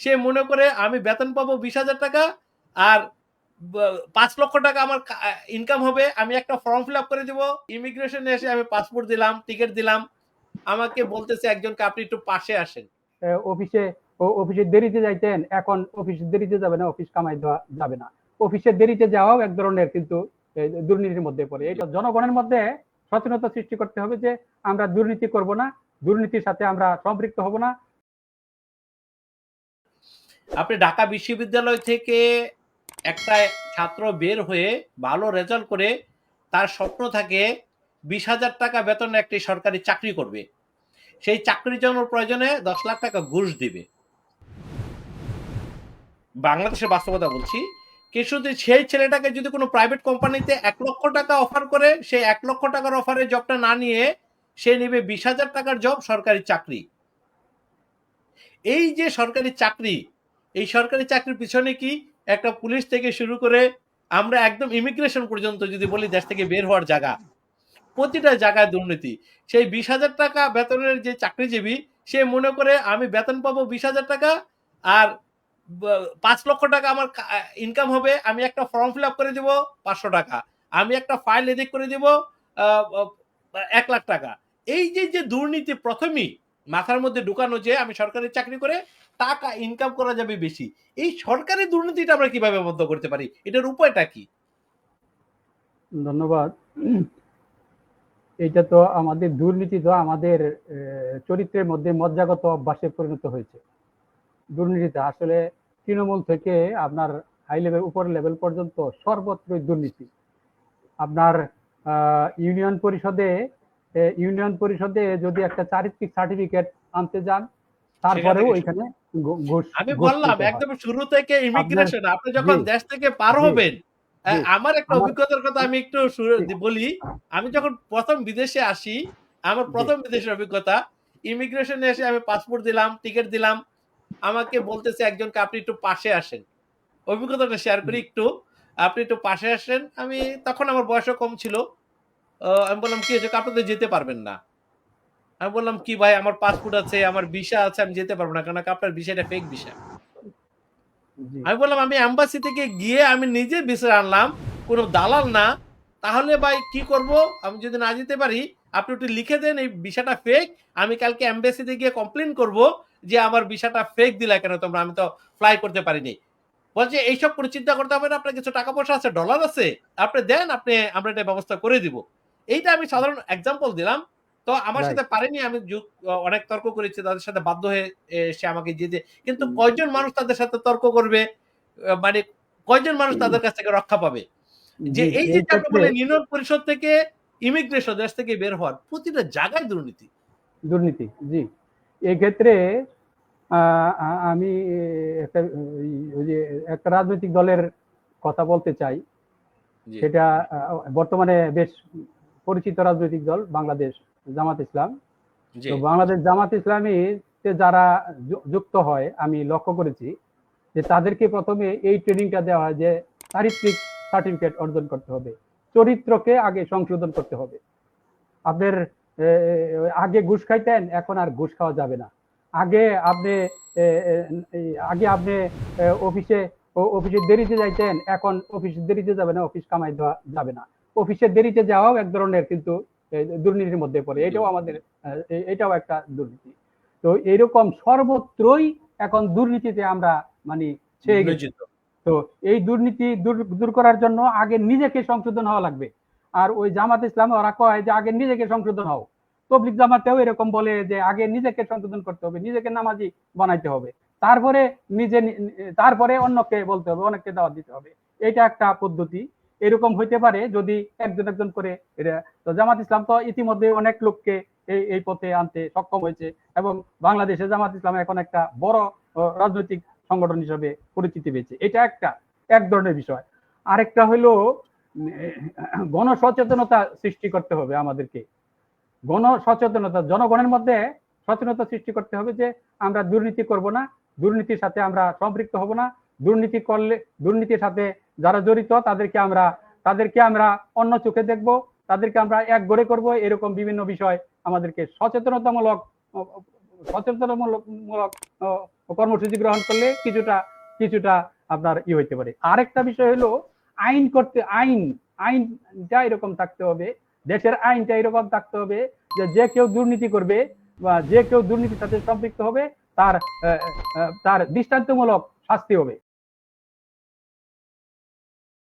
সে মনে করে আমি বেতন পাবো বিশ হাজার টাকা আর পাঁচ লক্ষ টাকা আমার ইনকাম হবে, আমি একটা ফর্ম ফিল আপ করে দিব। ইমিগ্রেশনে এসে আমি পাসপোর্ট দিলাম টিকিট দিলাম। আমাকে বলতেছে একজনকে, আপনি একটু পাশে আসেন। অফিসে অফিসে দেরিতে যাইতেন, এখন অফিসে দেরিতে যাবে না অফিস কামাই দেওয়া যাবে না। অফিসে দেরিতে যাওয়াও এক ধরনের কিন্তু দুর্নীতির মধ্যে পড়ে। এটা জনগণের মধ্যে সচেতনতা সৃষ্টি করতে হবে যে, আমরা দুর্নীতি করব না, দুর্নীতির সাথে আমরা সম্পৃক্ত হব না। আপনি ঢাকা বিশ্ববিদ্যালয় থেকে একটা ছাত্র বের হয়ে ভালো রেজাল্ট করে তার স্বপ্ন থাকে বিশ হাজার টাকা বেতনে একটি সরকারি চাকরি করবে। সেই চাকরির জন্য প্রয়োজনে দশ লাখ টাকা ঘুষ দিবে। বাংলাদেশের বাস্তবতা বলছি কে যদি সেই ছেলেটাকে যদি কোনো প্রাইভেট কোম্পানিতে এক লক্ষ টাকা অফার করে, সেই এক লক্ষ টাকার অফারে জবটা না নিয়ে সে নেবে বিশ হাজার টাকার জব সরকারি চাকরি। এই যে সরকারি চাকরি এই সরকারি চাকরির পিছনে কি একটা পুলিশ থেকে শুরু করে আমরা একদম ইমিগ্রেশন পর্যন্ত যদি বলি দেশ থেকে বের হওয়ার জায়গা, প্রতিটা জায়গায় দুর্নীতি। সেই বিশ হাজার টাকা বেতনের যে চাকরিজীবী, সে মনে করে আমি বেতন পাবো বিশ হাজার টাকা আর পাঁচ লক্ষ টাকা আমার ইনকাম হবে, আমি একটা ফর্ম ফিল আপ করে দিব পাঁচশো টাকা। আমি একটা ফাইল এদিক করে দিব এক লাখ টাকা। এই যে যে দুর্নীতি প্রথমেই মাথার মধ্যে ঢুকানো যে আমি সরকারি চাকরি করে টাকা ইনকাম করা যাবে বেশি। এই সরকারি দুর্নীতিটা আমরা কীভাবে বন্ধ করতে পারি? এটার উপায়টা কি? ধন্যবাদ। এটা তো আমাদের দুর্নীতি তো আমাদের চরিত্রের মধ্যে মজ্জাগত অভ্যাসে পরিণত হয়েছে। দুর্নীতিটা আসলে তৃণমূল থেকে আপনার হাই লেভেল উপর লেভেল পর্যন্ত সর্বত্রই দুর্নীতি। আপনার আহ, ইউনিয়ন পরিষদে ইউনিয়ন পরিষদে যদি একটা চারিত্রিক সার্টিফিকেট আনতে যান তারপরেও ওইখানে আমি বললাম একদম শুরু থেকে ইমিগ্রেশন আপনি যখন দেশ থেকে পার হবেন আমার একটা অভিজ্ঞতার কথা আমি একটু বলি। আমি যখন প্রথম বিদেশে আসি আমার প্রথম বিদেশের অভিজ্ঞতা ইমিগ্রেশনে এসে আমি পাসপোর্ট দিলাম টিকিট দিলাম। আমাকে বলতেছে একজনকে আপনি একটু পাশে আসেন। অভিজ্ঞতাটা শেয়ার করি একটু। আপনি একটু পাশে আসেন। আমি তখন আমার বয়সও কম ছিল। আমি বললাম কি হয়েছে? আপনি তো যেতে পারবেন না। আমি বললাম কি ভাই আমার পাসপোর্ট আছে আমার ভিসা আছে আমি যেতে পারব না কারণ আপনার ভিসাটা ফেক ভিসা আমি বললাম আমি অ্যাম্বাসি থেকে গিয়ে আমি নিজে ভিসা আনলাম কোনো দালাল না। তাহলে ভাই কি করব? আমি যদি না যেতে পারি আপনি একটু লিখে দেন এই ভিসাটা ফেক আমি কালকে অ্যাম্বাসিতে গিয়ে কমপ্লেন করব যে আমার ভিসাটা ফেক দিলা কেন তোমরা? আমি তো ফ্লাই করতে পারিনি। বলছে এইসব কোনো চিন্তা করতে হবে না আপনার কিছু টাকা পয়সা আছে ডলার আছে আপনি দেন আপনি আমরা এটা ব্যবস্থা করে দিব। এইটা আমি সাধারণ এক্সাম্পল দিলাম। তো আমার সাথে পারেনি আমি অনেক তর্ক করেছি তাদের সাথে বাধ্য হয়ে সে আমাকে যেতে। কিন্তু কয়জন মানুষ তাদের সাথে তর্ক করবে? মানে কয়জন মানুষ তাদের কাছ থেকে রক্ষা পাবে? যে এই যে বললেন ইউনিয়ন পরিষদ থেকে ইমিগ্রেশন দেশ থেকে বের হওয়ার প্রতিটা জায়গায় দুর্নীতি। দুর্নীতি জি। এক্ষেত্রে আমি একটা ওই যে একটা রাজনৈতিক দলের কথা বলতে চাই। সেটা বর্তমানে বেশ পরিচিত রাজনৈতিক দল বাংলাদেশ। জামাত ইসলাম। তো বাংলাদেশ জামাত ইসলামীতে যারা যুক্ত হয় আমি লক্ষ্য করেছি যে তাদেরকে প্রথমে এই ট্রেনিংটা দেওয়া হয় যে চারিত্রিক সার্টিফিকেট অর্জন করতে হবে চরিত্রকে আগে সংশোধন করতে হবে। আপনার আগে ঘুষ খাইতেন এখন আর ঘুষ খাওয়া যাবে না। আগে আপনি আগে আপনি অফিসে অফিসে দেরিতে যাইতেন এখন অফিসে দেরিতে যাবে না অফিস কামাই দেওয়া যাবে না। অফিসে দেরিতে যাওয়াও এক ধরনের কিন্তু দুর্নীতির মধ্যে পড়ে। এটাও আমাদের এটাও একটা দুর্নীতি। তো এরকম সর্বত্রই এখন দুর্নীতিতে আমরা মানে ছেয়ে গেছি। তো এই দুর্নীতি দূর করার জন্য আগে নিজেকে সংশোধন হওয়া লাগবে। আর ওই জামাত ইসলাম ওরা কয় যে আগে নিজেকে সংশোধন হও। তবলিক জামাতেও এরকম বলে যে আগে নিজেকে সংশোধন করতে হবে নিজেকে নামাজি বানাইতে হবে। তারপরে নিজে তারপরে অন্যকে বলতে হবে অনেককে দাওয়াত দিতে হবে। এটা একটা পদ্ধতি। এরকম হইতে পারে যদি একজন একজন করে এটা। তো জামাত ইসলাম তো ইতিমধ্যে অনেক লোককে এই এই পথে আনতে সক্ষম হয়েছে এবং বাংলাদেশে জামাত ইসলাম এখন একটা বড় রাজনৈতিক সংগঠন হিসেবে পরিচিতি পেয়েছে এটা একটা, এক ধরনের বিষয়। আরেকটা হলো গণসচেতনতা সৃষ্টি করতে হবে আমাদেরকে। গণসচেতনতা, জনগণের মধ্যে সচেতনতা সৃষ্টি করতে হবে যে আমরা দুর্নীতি করব না, দুর্নীতির সাথে আমরা সম্পৃক্ত হব না দুর্নীতি করলে দুর্নীতির সাথে যারা জড়িত তাদেরকে আমরা তাদেরকে আমরা অন্য চোখে দেখব তাদেরকে আমরা এক গড়ে করব। এরকম বিভিন্ন বিষয় আমাদেরকে সচেতনতামূলক সচেতনমূলক মূলক, কর্মসূচি গ্রহণ করলে কিছুটা কিছুটা আপনার ই হইতে পারে। আরেকটা বিষয় হলো আইন করতে আইন আইনটা এরকম থাকতে হবে দেশের আইনটা এরকম থাকতে হবে যে যে কেউ দুর্নীতি করবে বা যে কেউ দুর্নীতির সাথে সম্পৃক্ত হবে তার তার দৃষ্টান্তমূলক শাস্তি হবে।